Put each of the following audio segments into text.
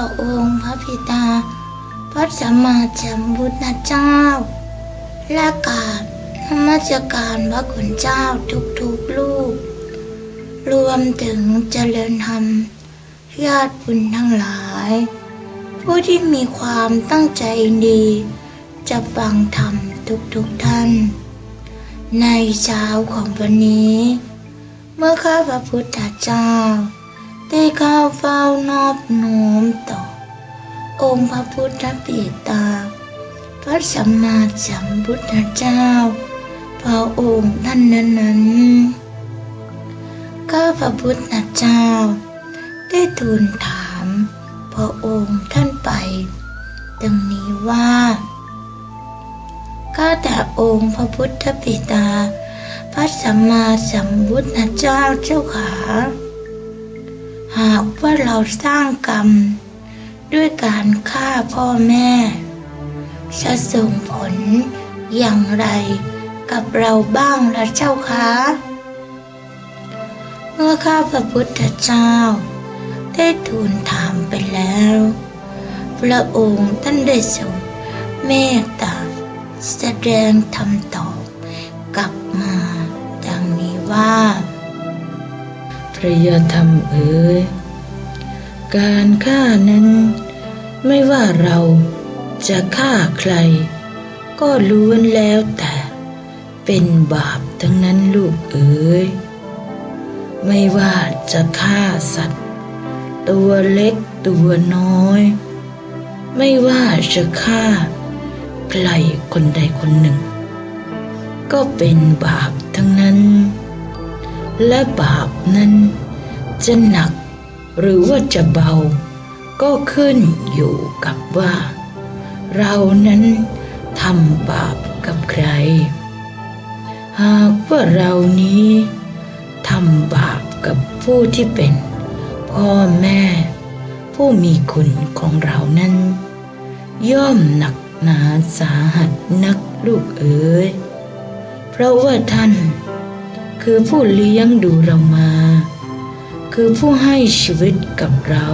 ต่อองค์พระพิตาพระสัมมาสัมพุทธเจ้า และกราบนมัสการพระคุณเจ้าทุกๆลูก รวมถึงเจริญธรรมญาติบุญทั้งหลาย ผู้ที่มีความตั้งใจดี จะฟังธรรมทุกๆท่าน ในเช้าของวันนี้ เมื่อข้าพระพุทธเจ้า ได้เข้าเฝ้านอบน้อมต่อ องค์พระพุทธปิตา พระสัมมาสัมพุทธเจ้า พระองค์ท่านนั้นนั้นข้าพระพุทธเจ้า ได้ทูลถาม พระองค์ท่านไปดังนี้ว่าข้าแต่องค์พระพุทธปิตา พระสัมมาสัมพุทธเจ้าเจ้าขา หากว่าเราสร้างกรรม ด้วยการฆ่าพ่อแม่ จะส่งผลอย่างไรกับเราบ้างล่ะเจ้าคะเมื่อข้าพระพุทธเจ้า ได้ทูลถามไปแล้ว พระองค์ท่านได้ทรงเมตตาแสดงธรรมตอบกลับมาดังนี้ว่า พระยาธรรมเอ๋ยการฆ่านั้น ไม่ว่าเราจะฆ่าใคร ก็ล้วนแล้วแต่เป็นบาปทั้งนั้นลูกเอ๋ยไม่ว่าจะฆ่าสัตว์ ตัวเล็กตัวน้อย ไม่ว่าจะฆ่าใครคนใดคนหนึ่ง ก็เป็นบาปทั้งนั้น และบาปนั้น จะหนักหรือว่าจะเบา ก็ขึ้นอยู่กับว่า เรานั้นทำบาปกับใคร หากว่าเรานี้ทำบาปกับผู้ที่เป็น พ่อแม่ ผู้มีคุณของเรานั้น ย่อมหนักหนาสาหัสนักลูกเอ๋ยเพราะว่าท่าน คือผู้เลี้ยงดูเรามา คือผู้ให้ชีวิตกับเรา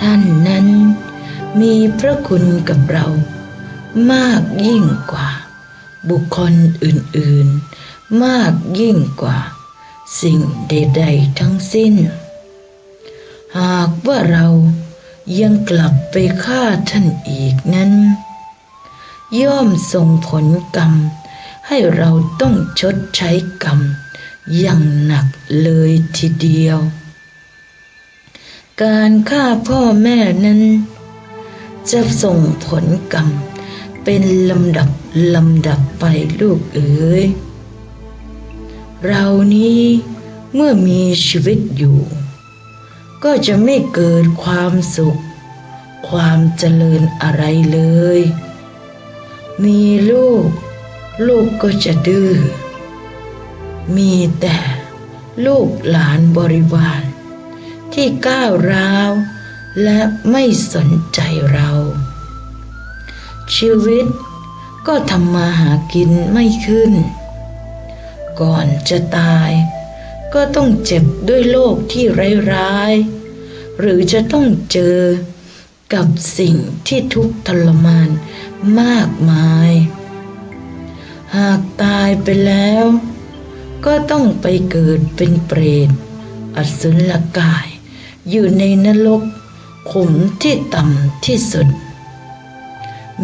ท่านนั้นมีพระคุณกับเรามากยิ่งกว่า บุคคลอื่นๆ มากยิ่งกว่า สิ่งใดๆทั้งสิ้น หากว่าเรายังกลับไปฆ่าท่านอีกนั้น ย่อมส่งผลกรรม ให้เราต้องชดใช้กรรม อย่างหนักเลยทีเดียว การฆ่าพ่อแม่นั้น จะส่งผลกรรม เป็นลำดับลำดับไปลูกเอ๋ยเรานี้เมื่อมีชีวิตอยู่ ก็จะไม่เกิดความสุข ความเจริญอะไรเลย มีลูก ลูกก็จะดื้อ มีแต่ลูกหลานบริวาร ที่ก้าวร้าวและไม่สนใจเรา ชีวิตก็ทำมาหากินไม่ขึ้น ก่อนจะตายก็ต้องเจ็บด้วยโรคที่ร้ายๆหรือจะต้องเจอกับสิ่งที่ทุกข์ทรมานมากมาย หากตายไปแล้ว ก็ต้องไปเกิดเป็นเปรตอสุรกาย อยู่ในนรกขุมที่ต่ำที่สุด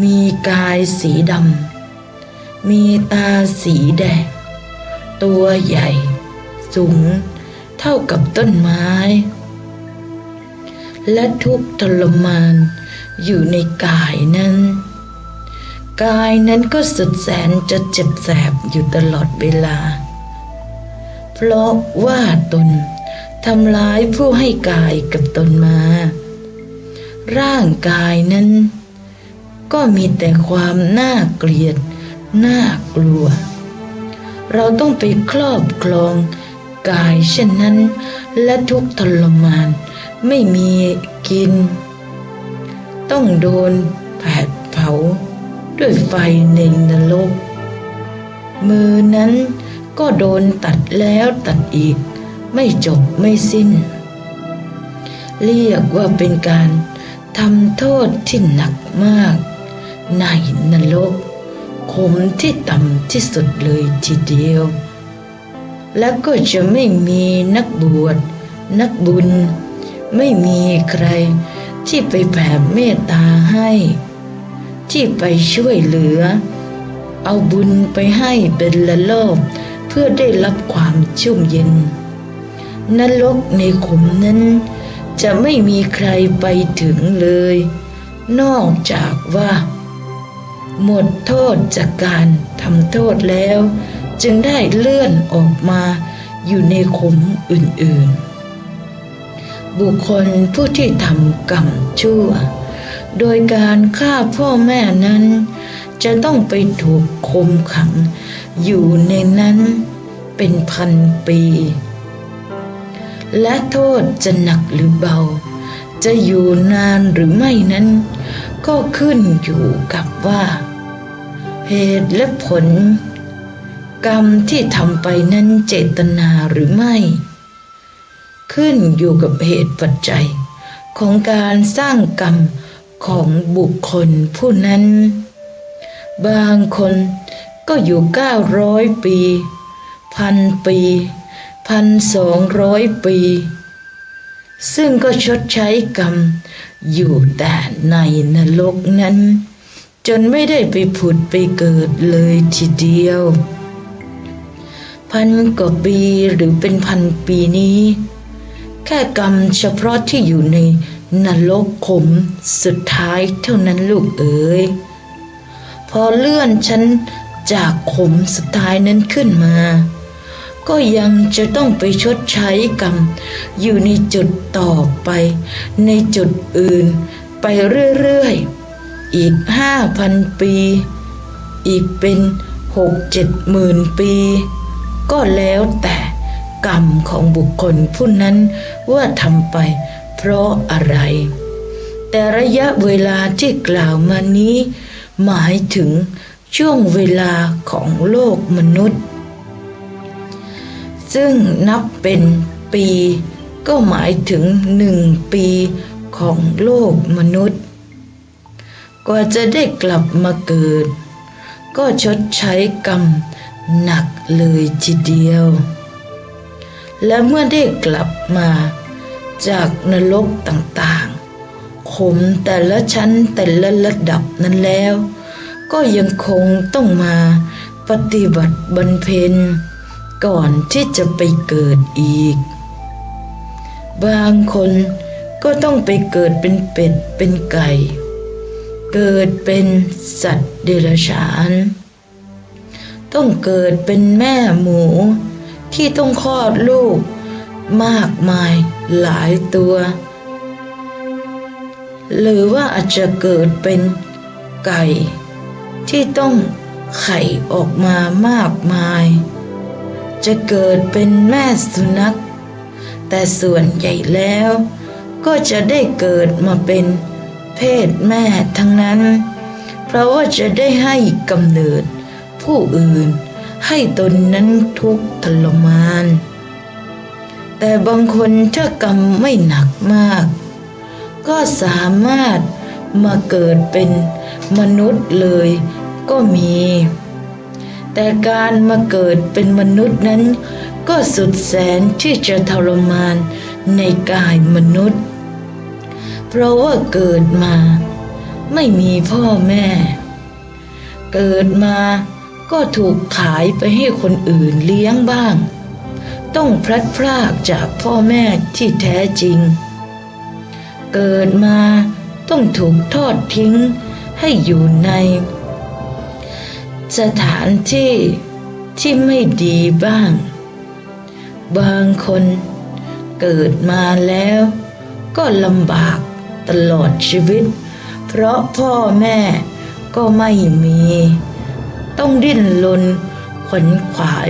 มีกายสีดำ มีตาสีแดง ตัวใหญ่ สูง เท่ากับต้นไม้ และทุกทรมานอยู่ในกายนั้น กายนั้นก็สุดแสนจะเจ็บแสบอยู่ตลอดเวลา เพราะว่าตนทำร้ายผู้ให้กายกับตนมา ร่างกายนั้น ก็มีแต่ความน่าเกลียด น่ากลัว เราต้องไปครอบครองกายเช่นนั้น และทุกทรมาน ไม่มีกิน ต้องโดนแผดเผา ด้วยไฟในนรก มือนั้นก็โดนตัดแล้วตัดอีก ไม่จบไม่สิ้น เรียกว่าเป็นการทำโทษที่หนักมาก ในนรกขมที่ต่ำที่สุดเลยทีเดียว และก็จะไม่มีนักบวช นักบุญ ไม่มีใครที่ไปแผ่เมตตาให้ ที่ไปช่วยเหลือ เอาบุญไปให้เป็นละลอบเพื่อได้รับความชุ่มเย็น นรกในขุมนั้น จะไม่มีใครไปถึงเลย นอกจากว่า หมดโทษจากการทำโทษแล้ว จึงได้เลื่อนออกมาอยู่ในขุมอื่นๆ บุคคลผู้ที่ทำกรรมชั่ว โดยการฆ่าพ่อแม่นั้น จะต้องไปถูกคมขัง อยู่ในนั้นเป็นพันปี และโทษจะหนักหรือเบา จะอยู่นานหรือไม่นั้น ก็ขึ้นอยู่กับว่า เหตุและผล กรรมที่ทำไปนั้นเจตนาหรือไม่ ขึ้นอยู่กับเหตุปัจจัย ของการสร้างกรรม ของบุคคลผู้นั้น บางคนก็อยู่เก้าร้อยปี พันปีพันสองร้อยปี ซึ่งก็ชดใช้กรรมอยู่แต่ในนรกนั้น จนไม่ได้ไปผุดไปเกิดเลยทีเดียว พันกว่าปีหรือเป็นพันปีนี้ แค่กรรมเฉพาะที่อยู่ใน นรกขมสุดท้ายเท่านั้นลูกเอ๋ยพอเลื่อนฉันจากขมสุดท้ายนั้นขึ้นมา ก็ยังจะต้องไปชดใช้กรรม อยู่ในจุดต่อไป ในจุดอื่น ไปเรื่อยๆ อีกห้าพันปี อีกเป็นหกเจ็ดหมื่นปี ก็แล้วแต่กรรมของบุคคลผู้นั้นว่าทำไป เพราะอะไร แต่ระยะเวลาที่กล่าวมานี้ หมายถึงช่วงเวลาของโลกมนุษย์ ซึ่งนับเป็นปีก็หมายถึงหนึ่งปีของโลกมนุษย์ กว่าจะได้กลับมาเกิด ก็ชดใช้กรรมหนักเลยทีเดียว และเมื่อได้กลับมา จากนรกต่างๆ ขมแต่ละชั้นแต่ละระดับนั้นแล้ว ก็ยังคงต้องมาปฏิบัติบำเพ็ญก่อนที่จะไปเกิดอีก บางคนก็ต้องไปเกิดเป็นเป็ดเป็นไก่ เกิดเป็นสัตว์เดรัจฉาน ต้องเกิดเป็นแม่หมูที่ต้องคลอดลูกมากมาย หลายตัว หรือว่าอาจจะเกิดเป็นไก่ ที่ต้องไข่ออกมามากมาย จะเกิดเป็นแม่สุนัข แต่ส่วนใหญ่แล้ว ก็จะได้เกิดมาเป็นเพศแม่ทั้งนั้น เพราะว่าจะได้ให้กำเนิดผู้อื่นให้ตนนั้นทุกข์ทรมาน แต่บางคนถ้ากรรมไม่หนักมาก ก็สามารถมาเกิดเป็นมนุษย์เลยก็มี แต่การมาเกิดเป็นมนุษย์นั้น ก็สุดแสนที่จะทรมานในกายมนุษย์ เพราะว่าเกิดมา ไม่มีพ่อแม่ เกิดมาก็ถูกขายไปให้คนอื่นเลี้ยงบ้าง ต้องพลัดพรากจากพ่อแม่ที่แท้จริง เกิดมาต้องถูกทอดทิ้งให้อยู่ใน สถานที่ที่ไม่ดีบ้าง บางคนเกิดมาแล้วก็ลำบากตลอดชีวิต เพราะพ่อแม่ก็ไม่มี ต้องดิ้นรนขวนขวาย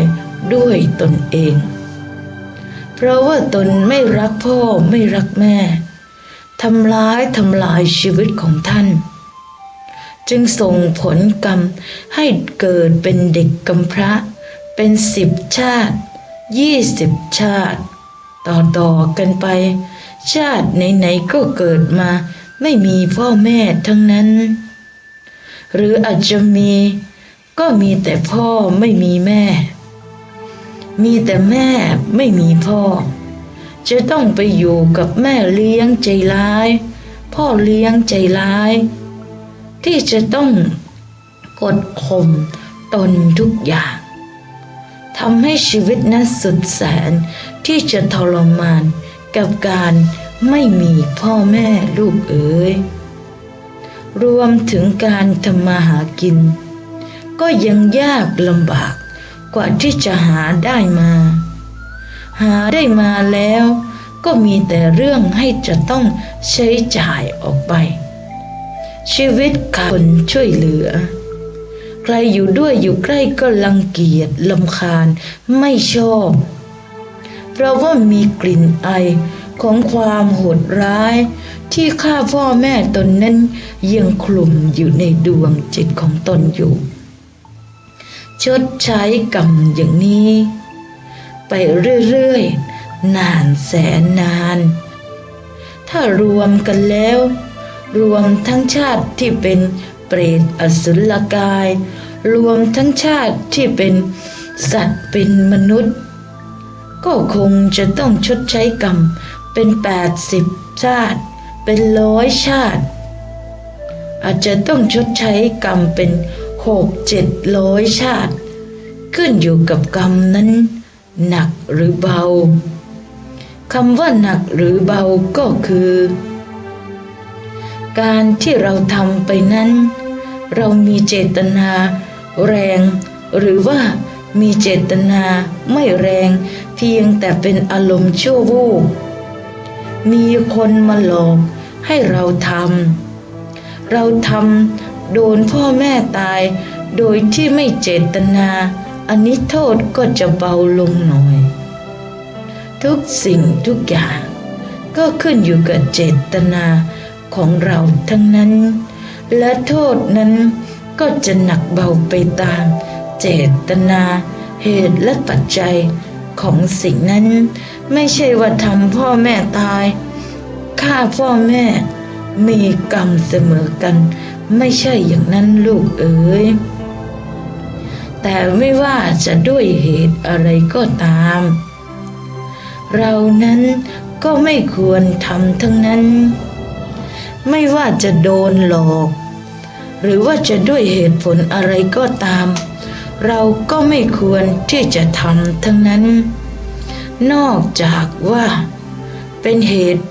ด้วยตนเอง เพราะว่าตนไม่รักพ่อไม่รักแม่ทำร้ายทำลายชีวิตของท่าน จึงส่งผลกรรมให้เกิดเป็นเด็กกำพร้าเป็นสิบชาติยี่สิบชาติ ต่อต่อๆกันไป ชาติไหนๆก็เกิดมาไม่มีพ่อแม่ทั้งนั้น หรืออาจจะมีก็มีแต่พ่อไม่มีแม่ มีแต่แม่ไม่มีพ่อ จะต้องไปอยู่กับแม่เลี้ยงใจร้าย พ่อเลี้ยงใจร้าย ที่จะต้องกดข่มตนทุกอย่างทำให้ชีวิตนั้นสุดแสนที่จะทรมานกับการไม่มีพ่อแม่ลูกเอ๋ยรวมถึงการทำมาหากิน ก็ยังยากลำบาก กว่าที่จะหาได้มา หาได้มาแล้วก็มีแต่เรื่องให้จะต้องใช้จ่ายออกไป ชีวิตคนช่วยเหลือ ใครอยู่ด้วยอยู่ใกล้ก็รังเกียจลำคาญไม่ชอบ เพราะว่ามีกลิ่นไอของความโหดร้าย ที่ข้าพ่อแม่ตนนั้นยังคลุมอยู่ในดวงจิตของตนอยู่ ชดใช้กรรมอย่างนี้ ไปเรื่อยๆ นานแสนนาน ถ้ารวมกันแล้ว รวมทั้งชาติที่เป็นเปรตอสุรกาย รวมทั้งชาติที่เป็นสัตว์เป็นมนุษย์ ก็คงจะต้องชดใช้กรรมเป็นแปดสิบชาติ เป็นร้อยชาติ อาจจะต้องชดใช้กรรมเป็น หกเจ็ดร้อยชาติ ขึ้นอยู่กับกรรมนั้น หนักหรือเบาคำว่าหนักหรือเบาก็คือ การที่เราทำไปนั้น เรามีเจตนาแรง หรือว่ามีเจตนาไม่แรงเพียงแต่เป็นอารมณ์ชั่ววูบมีคนมาหลอกให้เราทำเราทำ โดนพ่อแม่ตาย โดยที่ไม่เจตนา อันนี้โทษก็จะเบาลงหน่อย ทุกสิ่งทุกอย่าง ก็ขึ้นอยู่กับเจตนาของเราทั้งนั้น และโทษนั้นก็จะหนักเบาไปตาม เจตนา เหตุและปัจจัยของสิ่งนั้น ไม่ใช่ว่าทำพ่อแม่ตายฆ่าพ่อแม่มีกรรมเสมอกัน ไม่ใช่อย่างนั้นลูกเอ๋ยแต่ไม่ว่าจะด้วยเหตุอะไรก็ตาม เรานั้นก็ไม่ควรทำทั้งนั้น ไม่ว่าจะโดนหลอก หรือว่าจะด้วยเหตุผลอะไรก็ตาม เราก็ไม่ควรที่จะทำทั้งนั้น นอกจากว่าเป็นเหตุ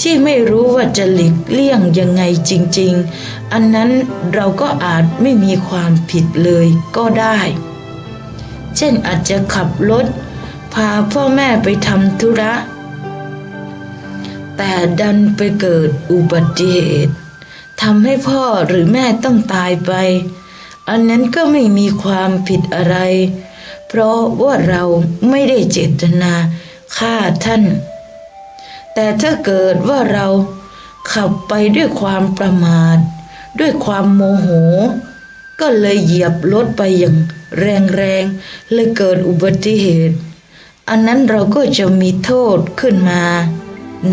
ที่ไม่รู้ว่าจะหลีกเลี่ยงยังไงจริง ๆ อันนั้นเราก็อาจไม่มีความผิดเลยก็ได้ เช่นอาจจะขับรถพาพ่อแม่ไปทำธุระ แต่ดันไปเกิดอุบัติเหตุทำให้พ่อหรือแม่ต้องตายไป อันนั้นก็ไม่มีความผิดอะไร เพราะว่าเราไม่ได้เจตนาฆ่าท่าน แต่ถ้าเกิดว่าเราขับไปด้วยความประมาทด้วยความโมโห ก็เลยเหยียบรถไปอย่างแรงๆเลยเกิดอุบัติเหตุ อันนั้นเราก็จะมีโทษขึ้นมา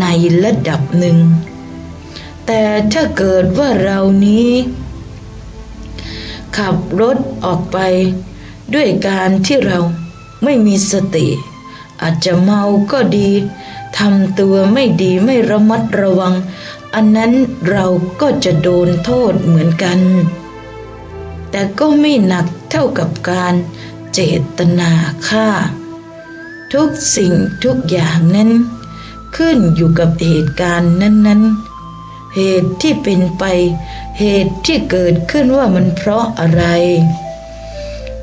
ในระดับหนึ่ง แต่ถ้าเกิดว่าเรานี้ ขับรถออกไป ด้วยการที่เราไม่มีสติ อาจจะเมาก็ดี ทำตัวไม่ดีไม่ระมัดระวัง อันนั้นเราก็จะโดนโทษเหมือนกัน แต่ก็ไม่หนักเท่ากับการเจตนาฆ่า ทุกสิ่งทุกอย่างนั้น ขึ้นอยู่กับเหตุการณ์นั้นๆ เหตุที่เป็นไป เหตุที่เกิดขึ้นว่ามันเพราะอะไร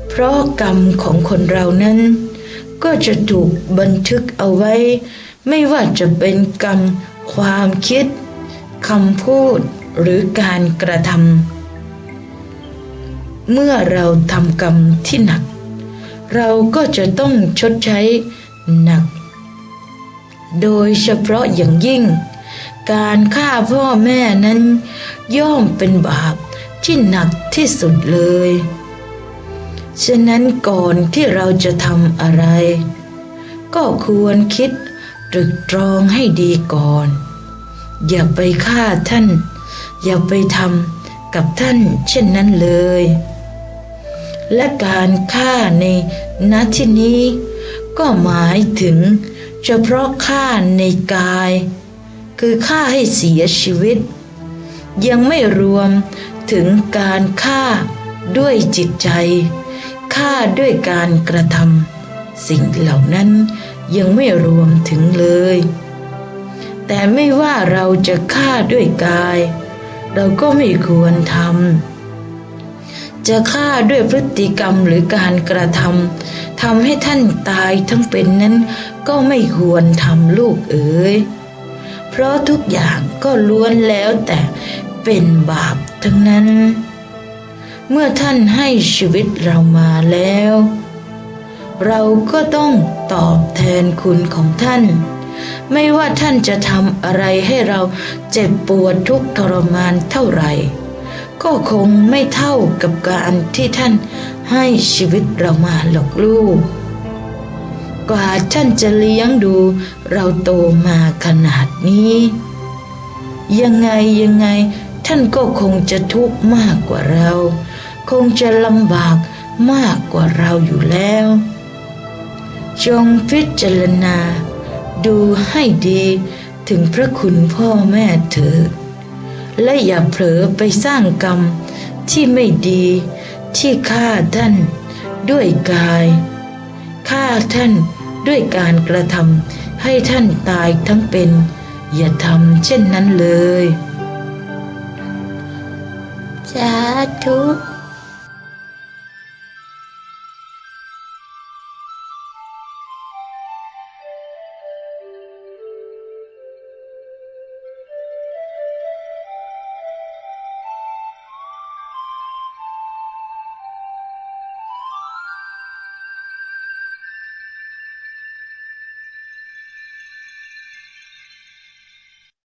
เพราะกรรมของคนเรานั้น ก็จะถูกบันทึกเอาไว้ ไม่ว่าจะเป็นกรรม ความคิดคำพูดหรือการกระทำเมื่อเราทำกรรมที่หนัก เราก็จะต้องชดใช้หนัก โดยเฉพาะอย่างยิ่ง การฆ่าพ่อแม่นั้นย่อมเป็นบาปที่หนักที่สุดเลย ฉะนั้นก่อนที่เราจะทำอะไร ก็ควรคิด ตรึกตรองให้ดีก่อน อย่าไปฆ่าท่าน อย่าไปทำกับท่านเช่นนั้นเลย และการฆ่าในณที่นี้ ก็หมายถึง เฉพาะฆ่าในกาย คือฆ่าให้เสียชีวิต ยังไม่รวมถึงการฆ่าด้วยจิตใจฆ่าด้วยการกระทำสิ่งเหล่านั้น ยังไม่รวมถึงเลย แต่ไม่ว่าเราจะฆ่าด้วยกาย เราก็ไม่ควรทำจะฆ่าด้วยพฤติกรรมหรือการกระทำทำให้ท่านตายทั้งเป็นนั้นก็ไม่ควรทำลูกเอ๋ยเพราะทุกอย่างก็ล้วนแล้วแต่เป็นบาปทั้งนั้น เมื่อท่านให้ชีวิตเรามาแล้ว เราก็ต้องตอบแทนคุณของท่าน ไม่ว่าท่านจะทำอะไรให้เราเจ็บปวดทุกทรมานเท่าไหร่ ก็คงไม่เท่ากับการที่ท่านให้ชีวิตเรามาหรอกลูก กว่าท่านจะเลี้ยงดูเราโตมาขนาดนี้ ยังไงยังไงท่านก็คงจะทุกข์มากกว่าเรา คงจะลำบากมากกว่าเราอยู่แล้ว จงพิจารณา ดูให้ดีถึงพระคุณพ่อแม่เถิดและอย่าเผลอไปสร้างกรรมที่ไม่ดีที่ฆ่าท่านด้วยกายฆ่าท่านด้วยการกระทำให้ท่านตายทั้งเป็น อย่าทำเช่นนั้นเลย สาธุ